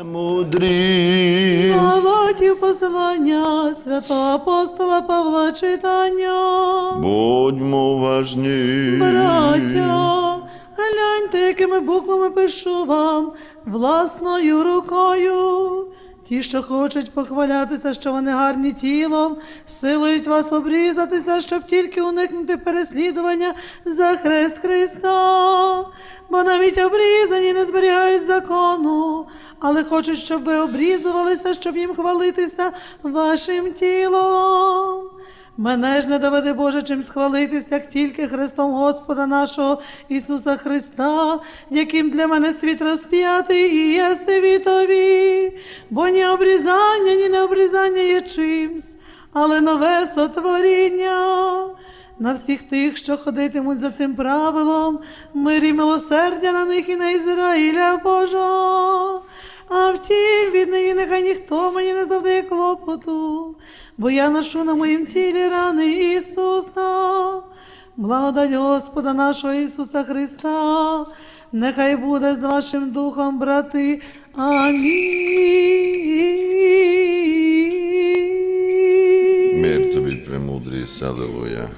Мудрість. Палатів посилання святого апостола Павла читання. Будьмо важні. Браття, гляньте, якими буквами пишу вам власною рукою. Ті, що хочуть похвалятися, що вони гарні тілом, силують вас обрізатися, щоб тільки уникнути переслідування за хрест Христа. Бо навіть обрізані не зберігають закону, але хочуть, щоб ви обрізувалися, щоб їм хвалитися вашим тілом. Мене ж не доведе Боже чим схвалитися, як тільки Христом Господа нашого Ісуса Христа, яким для мене світ розп'ятий і є світові, бо ні обрізання, ні необрізання є чимсь, але нове сотворіння. На всіх тих, що ходитимуть за цим правилом, мир і милосердя на них і на Ізраїля Божа. А втім, від неї нехай ніхто мені не завдає клопоту, бо я ношу на моїм тілі рани Ісуса. Благодать Господа нашого Ісуса Христа, нехай буде з вашим духом, брати. Амінь. Мир тобі, премудрість, алелуя.